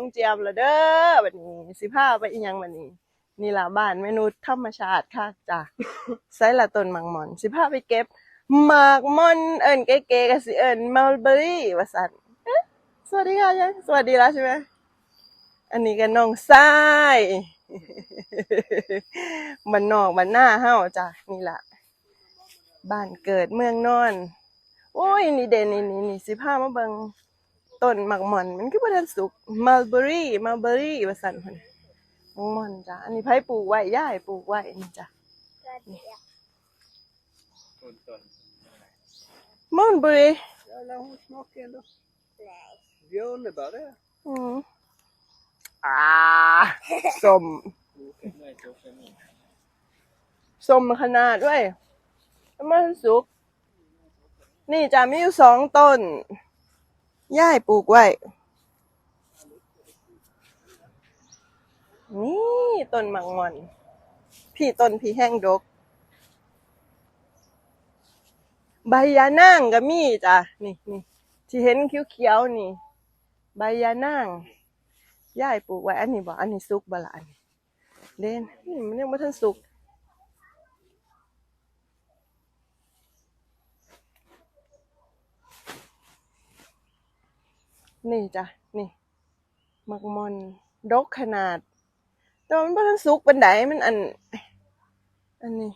งเจียมละเด้อแบัดนี้สิพาไปอีหยังแบัดนี้ นี่ละบ้านเมนุษย์ธรรมชาติค่ะจ้ะไสละต้นหมากหมอน สิพาไปเก็บหมากมอนเอิ้นเก๋ๆก็สิเอิ้นมัลเบอรี่ว่าซั่นสวัสดีค่ะยังสวัสดีแล้วใช่ไหมอันนี้ก็น้องทรายบ้านนอกบ้านหน้าเฮาจ้ะนี่ละบ้านเกิดเมืองนอน โอ้ย นี่เด่นนี่นี่นี่สิพามาเบิง ต้นหมากหม่อน มันคือบ่ทันสุกมัลเบอรี่มัลเบอรี่ว่าซั่นพุ่นหมากหม่อนจ้ะอันนี้ไผปลูกไว้ยายปลูกไว้นี่จ้ะต้นต้นมัลเบอรี่ Ja, la hon smaka ändå. Vi har underbar det. อืมอ่าส้มดูเกิดเมื่อยโจ๊กเลยนี่ส้มขนาดด้วยแล้วมันสุก นี่จะมีอยู่สองต้น ย่ายปลูกไว้ นี่ต้นมังมอน พี่ต้นพี่แห้งดก ใบยานางก็มีจ้ะ นี่นี่ที่เห็นเขียวๆนี่ ใบยานางย่ายปลูกไว้ อันนี้บอกอันนี้สุกบละอันนี้เด่นนี่มันยังไม่ทันสุก นี่จ้ะนี่มักมอนดกขนาดแต่ว่ามันบ่ทันสุกปานใดมันอัน อันนี้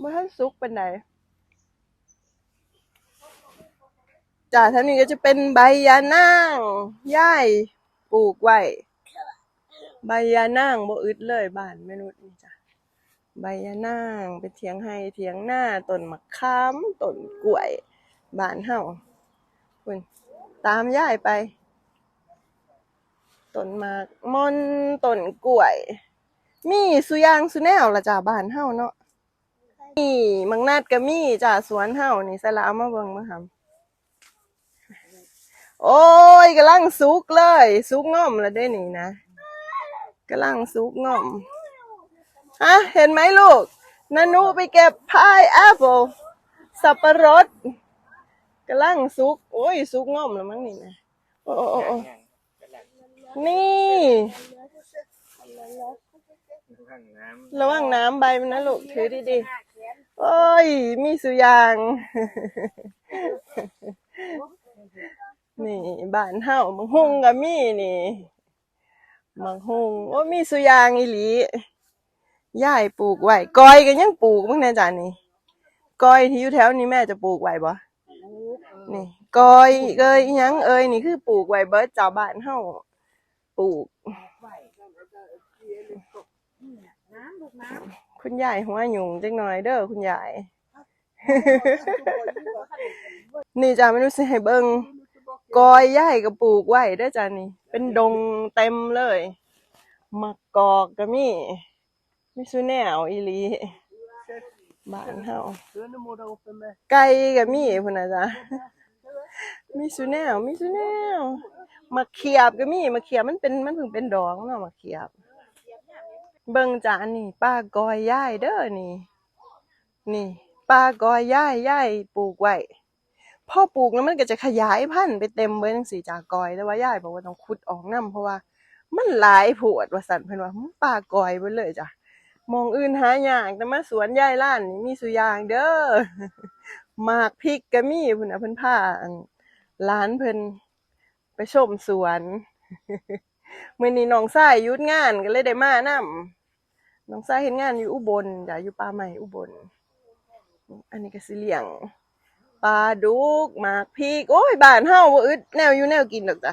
บ่ทันสุกปานใดจ้ะท่านี้ก็จะเป็นใบยานางย่ายปลูกไว้ใบยานางบ่อึดเลยบ้านแม่นุษย์นี่จ้ะใบยานางเป็นเถียงไห้เถียงหน้าต้นมะขามต้นกล้วย บ้านเฮาคุณตามย่ายไปต้นหมากมอนต้นกล้วย มีสุยางสุแนวละจ้าบ้านเฮาเนาะนี่มังนาดก็มีจ้าสวนเฮานี่สละเอามาเบิ่งมาหำโอ้ยกำลังสุกเลย สุกง่อมล้วเด้นี่นะกำลังสุกง่อมฮะเห็นไหมลูกนานุไปเก็บพายแอปเปิลสับปะรด กำลังสุก โอ้ยสุกง่อมแล้วมั้งนี่นะโอ้โอ้โอ้โอ้ย่างกระหลังนี่ดูข้างน้ระวังน้ำใบมันนะลูกถือดีๆโอ้ย มีสุยาง นี่บ้านเฮามังฮุงก็มีนี่มังฮุงโอ้ยมีสุยางอีหลียายปลูกไว้กอยก็ยังปลูกมั้งแน่จ้ะนี่กอยที่อยู่แถวนี้แม่จะปลูกไว้บ่ นี่กอยเอ้ยหยังเอ้ยนี่คือปลูกไว้เบิดเจ้าบ้านเฮาปลูกน้ำลูกน้คุณยายหัวหยุงจังหน่อยเด้อคุณยาย นี่จ้าไม่รู้สิให้เบิ่งกอยยายก็ปลูกไว้เด้อจ้านี่ เป็นดงเต็มเลยมะกอกก็มีมีสุแนวอีหลีบ้านเฮาไก่ก็มีพุ่นน่ะจ้ะ มีสุแนวมีสุแนวมะเขียบก็มีมะเขียบมันเป็นมันเพิ่งเป็นดอกเนาะมะเขียบ เบิ่งจานนี่ป้ากอยย่ายเด้อนี่ นี่ป้ากอยย่ายย่ายปลูกไว้พ่อปลูกแล้วมันก็จะขยายพันธุ์ไปเต็มเบิ่จังซี่จ้ากกอยแต่ว่าย่ายบอกว่าต้องขุดออกนํเพราะว่า มันหลายโพดว่าซั่นเพิ่นว่าหึป้ากอยเบิดเลยจ้ะมองอื่นหาอยากแต่มาสวนย่ายล้านนี่มีสุยางเด้อหมากพริกก็มีพุ่นน่ะเพิ่นพาอัน ร้านเพิ่นไปชมสวนมื้อนี้น้องชายยุดงานก็เลยได้มานํน้องชายเฮ็ดงานอยู่อุบลจ้ะอยู่ป่าใหม่อุบล อันนี้ก็สิเลี้ยงปลาดุกหมากพริกโอ้ยบ้านเฮาบ่อึดแนวอยู่แนวกินดอกจ้ะ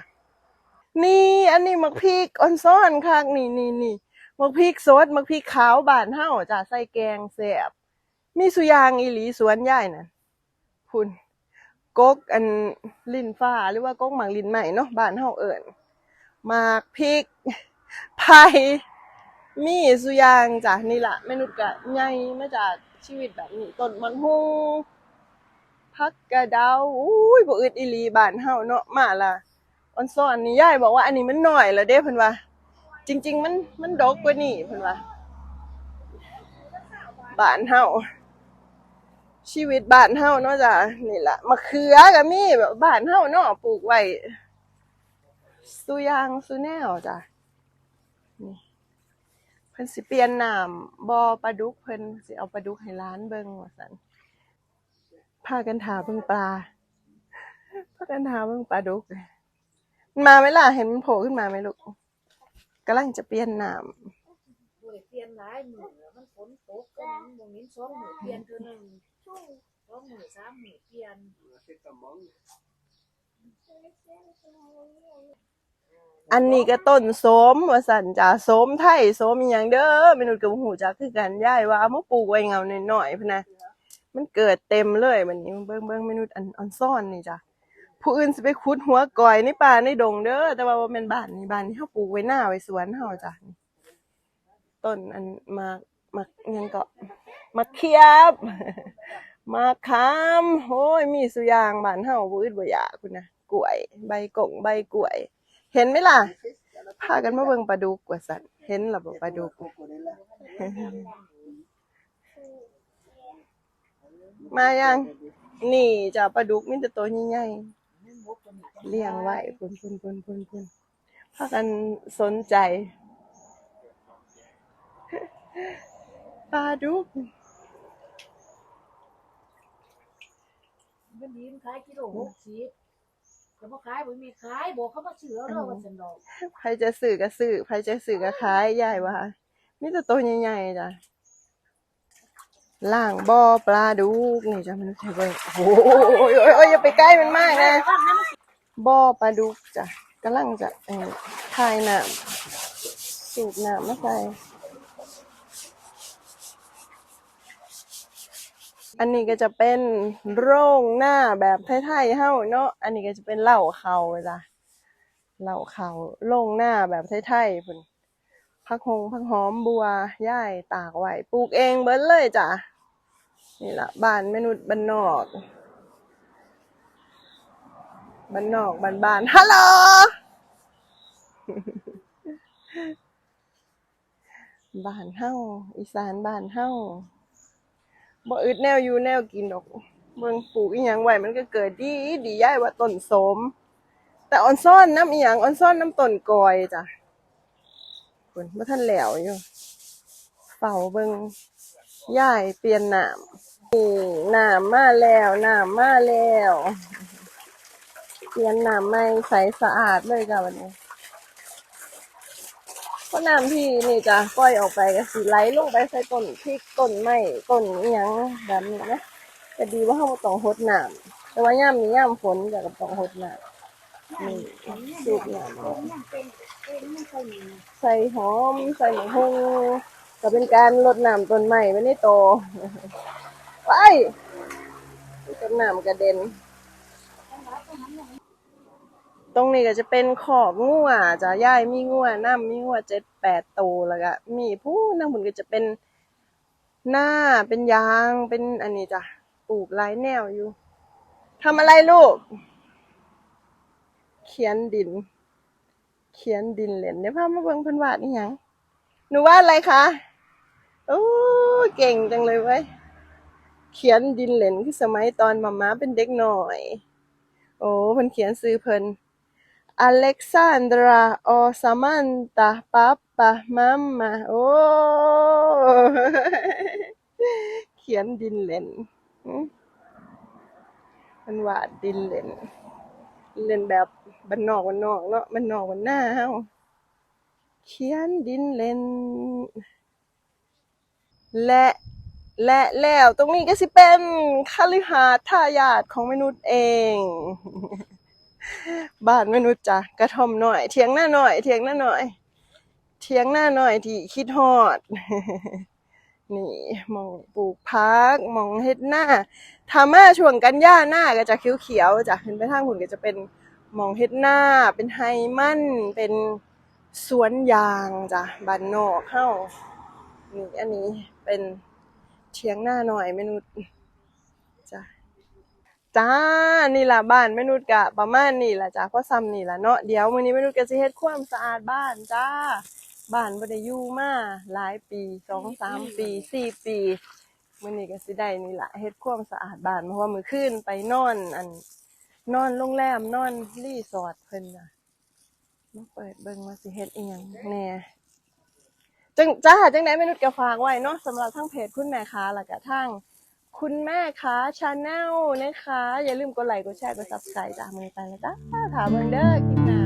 นี่อันนี้หมักพริกออนซ้อนคักนี่นี่นี่มักพริกสดมักพริกขาวบานเฮาจ้ะใส่แกงแซ่บมีสุยางอีหลีสวนยายน่ะคุณกกอันลิ้นฟ้าหรือว่ากกหมากลิ้นใหม่เนาะบ้านเฮาเอิ้นหมากพริกไผ่มีสุยางจ้ะนี่ล่ะแม่นุชก็ใหญ่มาจากชีวิตแบบนี้ต้นมันฮูผักกระเดาอุ้ยบ่อึดอีหลีบ้านเฮาเนาะมาล่ะออนซ่อนนี่ยายบอกว่าอันนี้มันหน่อยแล้วเด้เพิ่นว่าจริงๆมันมันดกกว่านี้เพิ่นว่าบ้านเฮานี่อันนี้มักพริกออนซ่อนคักนี่นี่นี่มักพริกสดมักพริกขาวบ้านเฮาจ้ะใส่แกงแซ่บมีสุยางอีหลีสวนยายน่ะคุณ กกอันลิ้นฟ้าหรือว่าก๊กหมากลิ้นใหม่เนาะบ้านเฮาเอิ้นหมากพริกไผ่มีสุยางจ้ะนี่ละแม่นุชก็ใหญ่มาจากชีวิตแบบนี้ต้นมันฮูผักกระเดาอุ้ยบ่อึดอีหลีบ้านเฮาเนาะมาล่ะออนซ่อนนี่ยายบอกว่าอันนี้มันหน่อยล้วเด้เพิ่นว่า จริง ๆ มันมันดกกว่านี้เพิ่นว่าบ้านเฮา ชีวิตบ้านเฮาเนาะจ้ะนี่แหละมะเขือก็มีแบบบ้านเฮาเนาะปลูกไว้สุยางสุแนวจ้ะนี่เพิ่นสิเปลี่ยนน้ำบ่อปลาดุกเพิ่นสิเอาปลาดุกให้ร้านเบิ่งว่าซั่นพากันถาเบิ่งปลาพากันถาเบิ่งปลาดุกมันมาไหมล่ะเห็นมันโผล่ขึ้นมาไหมลูกกำลังจะเปลี่ยนน้ำเปลี่ยนหลายมื้อมันฝนตกก็มันบ่มีสองมือเปลี่ยนเทื่อหนึง สองมื้อสามมื้อเปลี่ยนอันนี้ก็ต้นโสมว่าสันจ้าโสมไทยโสมอหย่างเด้อเมนูกับหูจักคือกันย่ายว่าเอามาปลูกไว้เงาหน่อยๆพุ่นนะมันเกิดเต็มเลยบัดนี้เบิ่งเบิ่งเมนูอันออนซ่อนนี่จ้ะผู้อื่นสิไปขุดหัวก่อยในป่าในดงเด้อแต่ว่าบ่แม่นบ้านนี่บ้านนี้เฮาปลูกไว้หน้าไว้สวนเฮาจ้ะต้นอันมากมากหยังก็ มะเขียบมะขามโอ้ยมีสุยางบานเฮาบ่อึดบ่อยากพุ่นะกล้วย ใบกงใบกล้วย เห็นไหมล่ะพากันมาเบิ่งปลาดุกว่าสัตว์เห็นหรอบ่ปลาดุกมายังนี่จ้าปลาดุกมีแต่ตัวใหญ่ๆเลี้ยงไว้พุ่นพุ่นพุ่นพุ่นพุ่นพากันสนใจปลาดุก มันดีมันขายกิโล60ก็บ่ขายบ่มีขายบอกเขามาซื้อเอาเด้อว่าซั่นดอกใครจะซื้อก็ซื้อใครจะซื้อก็ขายยายว่ามีแต่ตัวใหญ่ๆจ้ะล่างบ่อปลาดุกนี่จ้ะมันใช่เบิ่งโอ้ยโอ้ยโอ้ยอย่าไปใกล้มันมากนะบ่อปลาดุกจ้ะกำลังจะเอ่อทายน้ำสูบน้ำมาใส่ อันนี้ก็จะเป็นโรงหน้าแบบไทยๆเฮ้าเนาะ อันนี้ก็จะเป็นเหล้าเขาจ้ะเหล้าเขาโรงหน้าแบบไทยๆพุ่นผักหงผักหอมบัวย่ายตากไว้ปลูกเองเบิดเลยจ้ะนี่ล่ะบ้านมนุษย์บ้านนอกบ้านนอกบ้านบ้านฮัลโหลบ้านเฮ้าอีสานบ้านเฮ้า บ่อึดแนวอยู่แนวกินดอกเบิ่งปลูกอีหยังไว้มันก็เกิดดีดีย้ายว่าต้นโสม แต่ออนซ่อนน้ำอีหยังออนซ่อนน้ำต้นกอยจ้ะเพิ่นบ่ทันแล้วอยู่เฝ้าเบิ่งย้ายเปลี่ยนหน้ำนี่น้ำมาแล้วหน้ำมาแล้ว เปลี่ยนหน้ำใหม่ใสสะอาดเลยจ้ะวันนี้ เพราะน้ำที่นี่จะปล่อยออกไปก็สิไหลลงไปใส่ต้นพริกต้นไม้ต้นอิหยังแบบนี้นะแต่ดีว่าเราต้องหดน้ำแต่ว่าย่ามนี้ย่ามฝนจะก็ต้องหดน้ำนี่สูบน้ำใส่หอมใส่หมูฮงก็เป็นการลดน้ำต้นไม้ไว้โตไปต้นน้ำกระเด็น ตรงนี้ก็จะเป็นขอบงัวจะย่ายมีงัวน้ำมีงัวเจ็ดแปดตัวแล้วก็มีผู้นั่งบุญก็จะเป็นหน้าเป็นยางเป็นอันนี้จ้ะปลูกหลายแนวอยู่ทำอะไรลูก เขียนดิน เขียนดินเล่นเดี๋ยวพามาเบิ่งเพิ่นวาดนี่ยังหนูวาดอะไรคะโอ้เก่งจังเลยเว้ยเขียนดินเล่นคือสมัยตอนมาม่าเป็นเด็กหน่อย โอ้เพิ่นเขียนซื้อเพิ่น Alexandra o Samantha Papa Mama โอ้ เขียนดินเล่นมันวาดดินเล่น เล่นแบบบ้านนอกบ้านนอกเนาะบ้านนอกบ้านหน้าเฮาเขียนดินเล่น และและแล้วตรงนี้ก็สิเป็นคฤหาสน์ทายาทของมนุษย์เอง บ้านมนุษย์จ้ะกระท่อมหน่อยเถียงหน้าหน่อยเถียงหน้าหน่อยเถียงหน้าหน่อยที่คิดฮอด นี่มองปลูกพักมองเฮ็ดหน้าถ้ามาช่วงกันยาหน้าก็จะเขียวๆจ้ะเห็นไปทางหุ่นก็จะเป็นมองเฮ็ดหน้า เป็นไฮมั่นเป็นสวนยางจ้ะบ้านนอกเฮานี่อันนี้เป็นเถียงหน้าหน่อยมนุษย์ จ้า นี่ล่ะบ้านแม่นุชกะประมาณนี้ล่ะจ้าพราะซ้ำนี่ล่ะเนาะเดี๋ยวมื้อนี้แม่นุชก็สิเฮ็ดความสะอาดบ้านจ้า บ้านบ่ได้อยู่มาหลายปีสองสามปีสี่ปีมื้อนี้ก็สิได้นี่ล่ะเฮ็ดความสะอาดบ้านเพราะว่ามื้อคืนไปนอน อันนอนโรงแรมนอนรีสอร์ทเพิ่นน่ะมาเปิดเบิ่งว่าสิเฮ็ดอีหยังแน่จังจ้าจังได๋แม่นุษย์ก็ฝากไว้เนาะสำหรับทางเพจคุณแม่ค้าแล้วก็ทาง คุณแม่คะชาแนลนะคะ อย่าลืมกดไลค์กดแชร์กด Subscribe จ้ามือไปเลยจ้าถามเบิ่งเด้อคลิปหน้า